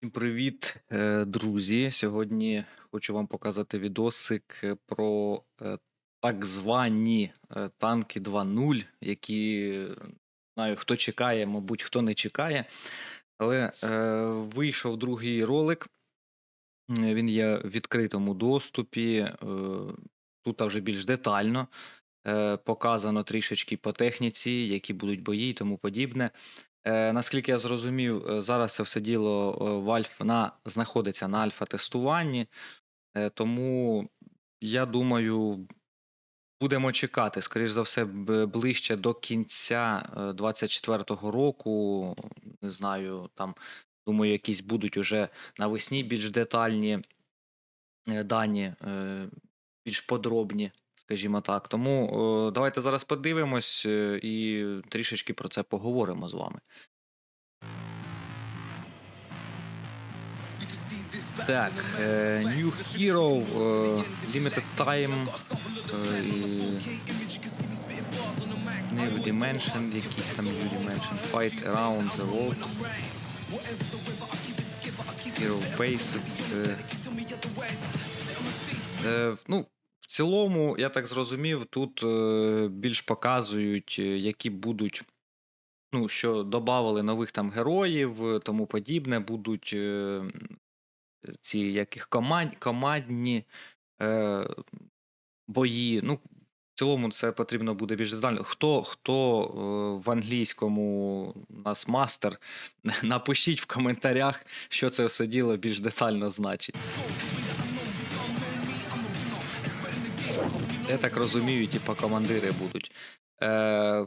Всім привіт, е, друзі! Сьогодні хочу вам показати відосик е, про е, так звані танки 2.0, які знаю, хто чекає, мабуть, хто не чекає. Але е, вийшов другий ролик. Він є в відкритому доступі. Е, тут вже більш детально е, показано трішечки по техніці, які будуть бої і тому подібне. Е, наскільки я зрозумів, е, зараз це все діло е, в альф на знаходиться на альфа-тестуванні, е, тому я думаю, будемо чекати, скоріш за все, ближче до кінця е, 24-го року. Не знаю, там думаю, якісь будуть уже навесні більш детальні дані, більш подробні, скажімо так. Тому е, давайте зараз подивимось е, і трішечки про це поговоримо з вами. Так, е, New Hero, Limited Time New Dimension, якісь там New Dimension, Fight Around the World, Hero е, ну, цілому, я так зрозумів, тут е, більш показують, е, які будуть ну, що додавали нових там героїв, е, тому подібне, будуть е, ці яких команд, командні е, бої. Ну, в цілому це потрібно буде більш детально. Хто, хто е, в англійському у нас мастер, напишіть в коментарях, що це все діло більш детально значить. Я так розумію, типа командири будуть. Е,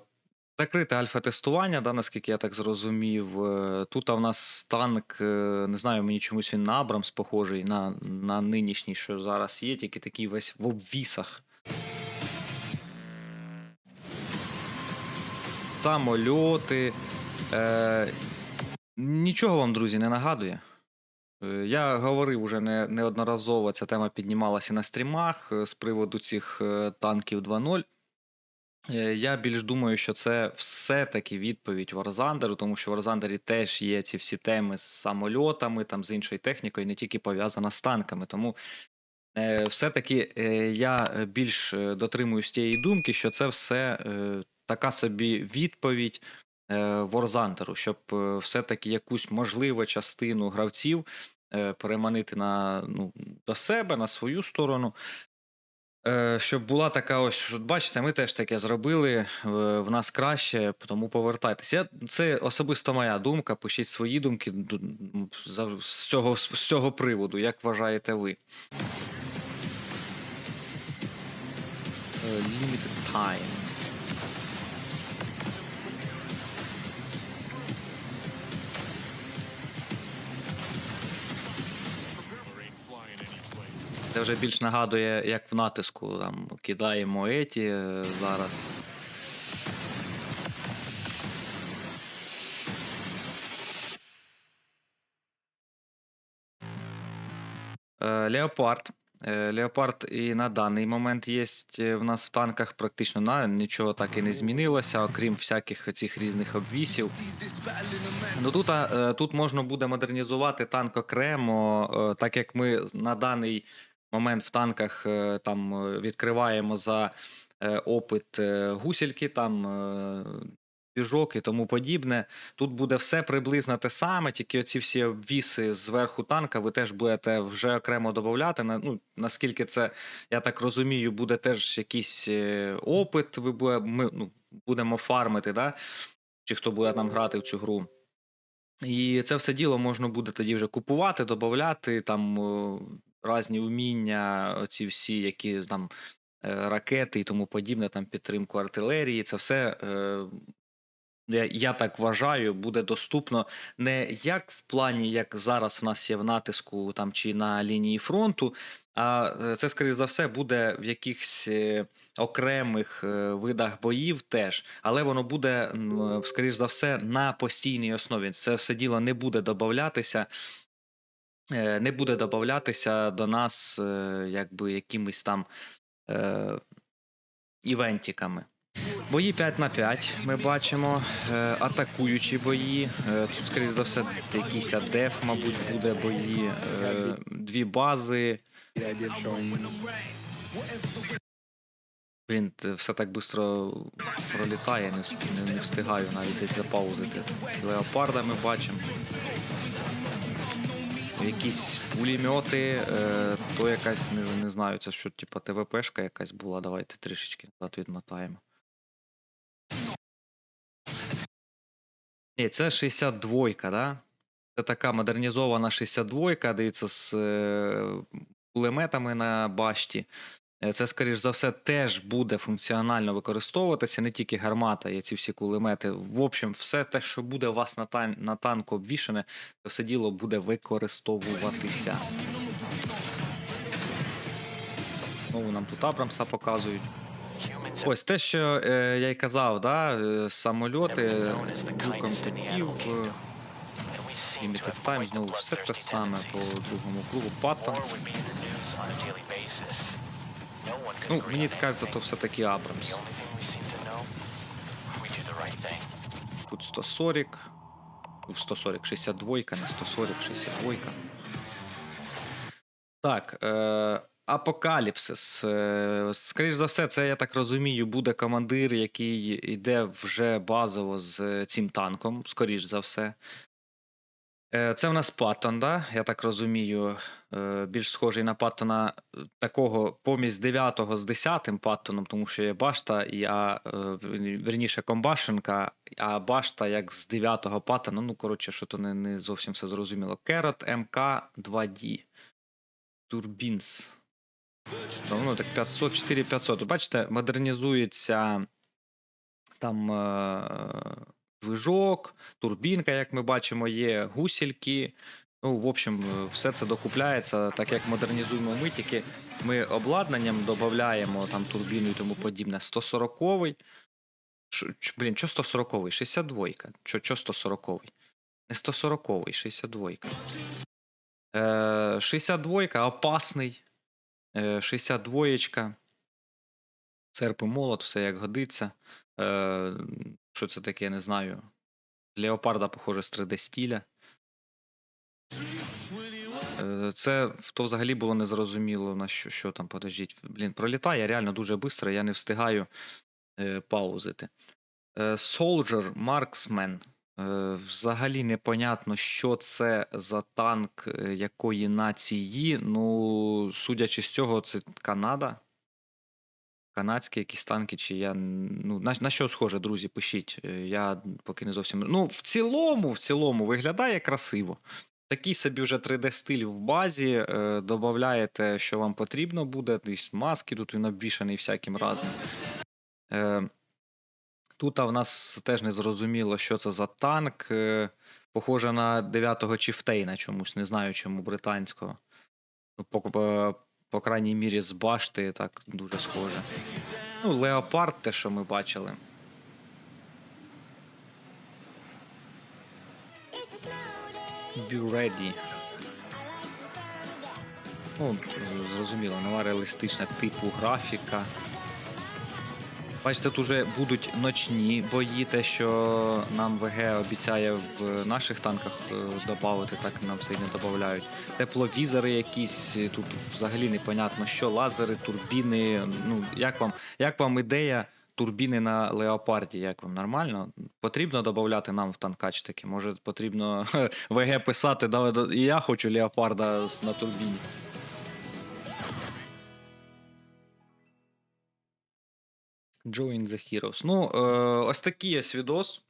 Закрите альфа-тестування, да, наскільки я так зрозумів. Е, Тут в нас танк, е, не знаю, мені чомусь він на Абрамс похожий на, на нинішній, що зараз є, тільки такий весь в обвісах. Самольоти. Е, нічого вам, друзі, не нагадує. Е, Я говорив уже не, неодноразово, ця тема піднімалася на стрімах е, з приводу цих е, танків 2.0. Е, Я більш думаю, що це все-таки відповідь Варзандеру, тому що в Варзандері теж є ці всі теми з самольотами, там з іншою технікою, не тільки пов'язана з танками. Тому все-таки я більш дотримуюсь тієї думки, що це все така собі відповідь Ворзандеру, щоб е, все-таки якусь можливу частину гравців е, переманити на, ну, до себе, на свою сторону. Е, Щоб була така ось, бачите, ми теж таке зробили. В нас краще, тому повертайтеся. Це особисто моя думка. Пишіть свої думки з цього, з цього приводу, як вважаєте ви. Limited time. Це вже більш нагадує, як в натиску там кидаємо еті е, зараз. Е, Леопард. Е, Леопард і на даний момент є в нас в танках практично на нічого так і не змінилося, окрім всяких цих різних обвісів. Ну тут, тут можна буде модернізувати танк окремо, так як ми на даний момент в танках е, там е, відкриваємо за е, опит гусельки, там двіжок і тому подібне. Тут буде все приблизно те саме, тільки оці всі обвіси зверху танка ви теж будете вже окремо додати. Ну, наскільки це, я так розумію, буде теж якийсь опит, ви буде, ми ну, будемо фармити, да? чи хто буде там грати в цю гру. І це все діло можна буде тоді вже купувати, додати там різні уміння, оці всі, які там е, ракети і тому подібне, там підтримку артилерії. Це все, е, я, я так вважаю, буде доступно не як в плані, як зараз в нас є в натиску там чи на лінії фронту. А е, це, скоріш за все, буде в якихось окремих видах боїв теж, але воно буде, скоріш за все, на постійній основі. Це все діло не буде додатися, не буде додатися до нас е, якби якимись там е, івентиками. Бої 5 на 5 ми бачимо. Е, атакуючі бої. Е, тут, скоріш за все, якийсь адеф, мабуть, буде бої. Е, дві бази. Блін, все так швидко пролітає, не встигаю навіть десь запаузити. Леопарда ми бачимо. Якісь пулемети, е, то якась, не, не знаю, це що, типу ТВПшка якась була. Давайте трішечки назад відмотаємо. Ні, це 62-ка, да? Це така модернізована 62-ка, дивіться, з е, кулеметами на башті. Е, Це, скоріш за все, теж буде функціонально використовуватися, не тільки гармата і ці всі кулемети. В общем, все те, що буде у вас на, тан- на танку обвішане, це все діло буде використовуватися. Знову нам тут Абрамса показують. Ось те, що е, я й казав, да, е, самольоти, люком типів, е, Limited Time, знову все те саме по другому кругу. Паттон. Ну, мені кажеться, то все-таки Абрамс. Тут 140. Ну, 140, 62, не 140, 62. Так. Е, Апокаліпсис. Е, скоріш за все, це, я так розумію, буде командир, який йде вже базово з цим танком, скоріш за все. Е, Це в нас Паттон, да? я так розумію. Е, Більш схожий на Паттона е, такого помість 9 з 10 Паттоном, тому що є башта, і, а, верніше комбашенка, а башта як з 9 Паттона. Ну, коротше, що то не, не зовсім все зрозуміло. Керот МК 2D. Турбінс. Ну, так 500, 4500. Бачите, модернізується там движок, турбінка, як ми бачимо, є гусільки. Ну, в общем, е, все це докупляється, так як модернізуємо ми, тільки ми обладнанням додаємо там турбіну і тому подібне. 140-й. Ш- Блін, що 140-й? 62-ка. Що, що 140-й? Не 140-й, 62-ка. Е, 62-ка опасний. Е, 62-ка. Серп і молот, все як годиться. Е, що це таке, не знаю. Леопарда, похоже, з 3D стіля. Е, Це то взагалі було незрозуміло, на що, що там, подождіть. Блін, пролітає реально дуже швидко, я не встигаю е, паузити. Е, Soldier Marksman. Е, Взагалі непонятно, що це за танк е, якої нації. Ну, судячи з цього, це Канада. Канадські якісь танки, чи я. Ну, на, на що схоже, друзі, пишіть. Е, Я поки не зовсім. Ну, в цілому, в цілому, виглядає красиво. Такий собі вже 3D-стиль в базі. Е, додаєте, що вам потрібно буде. Десь маски, тут він обвішаний всяким разним. Е, тут в нас теж не зрозуміло, що це за танк. Е, похоже на 9-го Чіфтейна чомусь, не знаю чому британського. По крайній мірі, з башти так дуже схоже. Ну, Леопард, те, що ми бачили. Be ready. Ну, зрозуміло, нова реалістична типу графіка. Бачите, тут вже будуть ночні бої, те, що нам ВГ обіцяє в наших танках додати, так нам все й не додають. Тепловізори якісь, е, тут взагалі непонятно, що лазери, турбіни. Ну, як вам, як вам ідея турбіни на леопарді? Як вам нормально? Потрібно додати нам в танкач таки? Може потрібно ВГ писати, да, я хочу леопарда на турбіні. Join the Heroes. Ну, е, ось такий ось відос.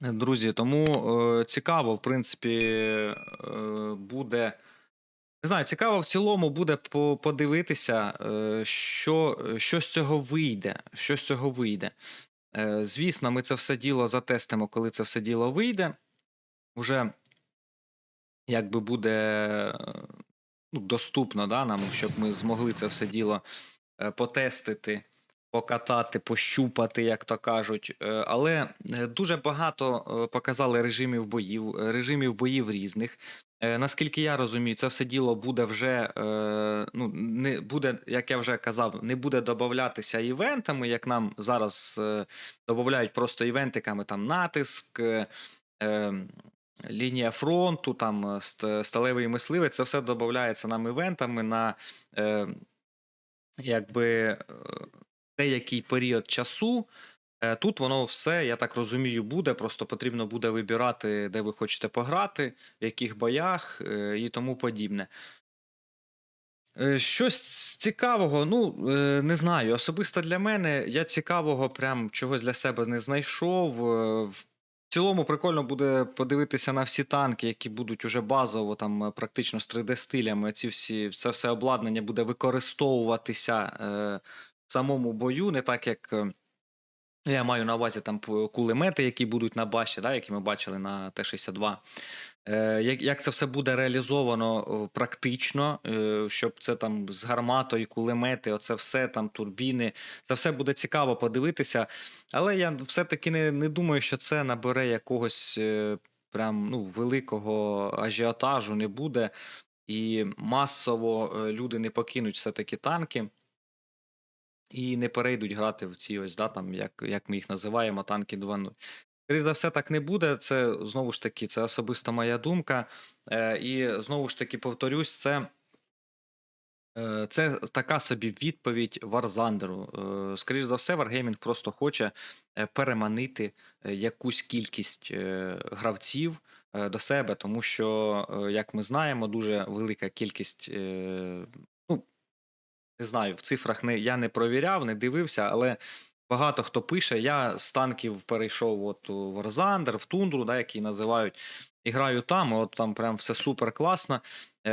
Друзі, тому е, цікаво, в принципі, е, буде. Не знаю, цікаво в цілому буде подивитися, що, що з цього вийде. Що з цього вийде. Звісно, ми це все діло затестимо, коли це все діло вийде. Уже якби буде ну, доступно да, нам, щоб ми змогли це все діло потестити, покатати, пощупати, як то кажуть. Е, Але е, дуже багато е, показали режимів боїв, режимів боїв різних. Наскільки я розумію, це все діло буде вже, ну, не буде, як я вже казав, не буде додаватися івентами, як нам зараз додають просто івентиками там натиск, е, е, лінія фронту, там сталевий мисливець. Це все додається нам івентами на е, якби деякий період часу. Е, Тут воно все, я так розумію, буде. Просто потрібно буде вибирати, де ви хочете пограти, в яких боях е, і тому подібне. Е, Щось цікавого, ну не знаю. Особисто для мене я цікавого прям чогось для себе не знайшов. В цілому прикольно буде подивитися на всі танки, які будуть уже базово, там практично з 3D-стилями. Ці всі, це все обладнання буде використовуватися самому бою, не так як. е, я маю на увазі там кулемети, які будуть на баші, да, які ми бачили на Т-62. Е, як, це все буде реалізовано е, практично, щоб це там з гарматою, кулемети, оце все там турбіни, це все буде цікаво подивитися. Але я все-таки не, не думаю, що це набере якогось прям ну, великого ажіотажу не буде. І масово люди не покинуть все-таки танки і не перейдуть грати в ці ось, да, там, як, як ми їх називаємо, танки 2.0. Скоріше за все, так не буде. Це знову ж таки, це особиста моя думка. Е, і знову ж таки повторюсь, це. е, Це така собі відповідь Варзандеру. Скоріше за все, Wargaming просто хоче е, переманити е, якусь кількість е, гравців е, до себе, тому що, е, як ми знаємо, дуже велика кількість. Не знаю, в цифрах не, я не провіряв, не дивився, але багато хто пише. Я з танків перейшов от у Варзандер, в Тундру, да, які називають. І граю там, от там прям все супер класно. Е,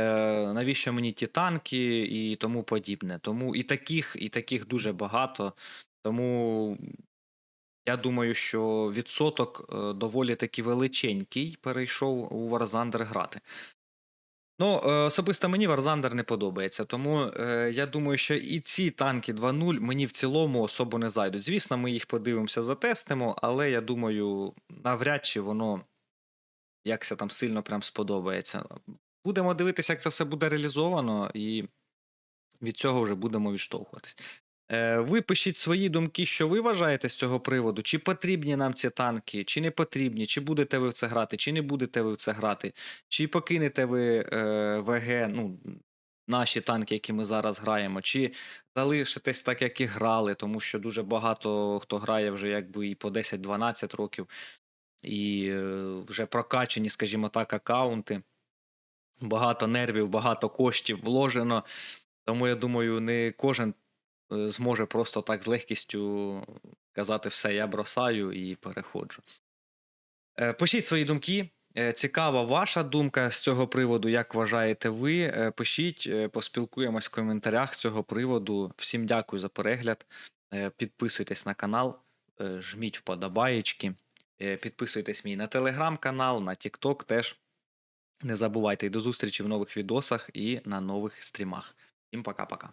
навіщо мені ті танки і тому подібне. Тому і таких, і таких дуже багато. Тому я думаю, що відсоток е, доволі таки величенький перейшов у Варзандер грати. Ну, е, особисто мені Варзандер не подобається, тому е, я думаю, що і ці танки 2.0 мені в цілому особо не зайдуть. Звісно, ми їх подивимося, затестимо, але я думаю, навряд чи воно якся там сильно прям сподобається. Будемо дивитися, як це все буде реалізовано, і від цього вже будемо відштовхуватись. Е, Ви пишіть свої думки, що ви вважаєте з цього приводу, чи потрібні нам ці танки, чи не потрібні, чи будете ви в це грати, чи не будете ви в це грати, чи покинете ви е, ВГ, ну, наші танки, які ми зараз граємо, чи залишитесь так, як і грали, тому що дуже багато хто грає вже якби і по 10-12 років, і е, вже прокачені, скажімо так, аккаунти. Багато нервів, багато коштів вложено. Тому я думаю, не кожен зможе просто так з легкістю казати все, я бросаю і переходжу. Е, Пишіть свої думки. Е, Цікава ваша думка з цього приводу, як вважаєте ви. Е, Пишіть, е, поспілкуємось в коментарях з цього приводу. Всім дякую за перегляд. Е, Підписуйтесь на канал, е, жміть вподобаєчки. Е, Підписуйтесь мій на телеграм-канал, на TikTok теж. Не забувайте до зустрічі в нових відосах і на нових стрімах. Всім пока-пока.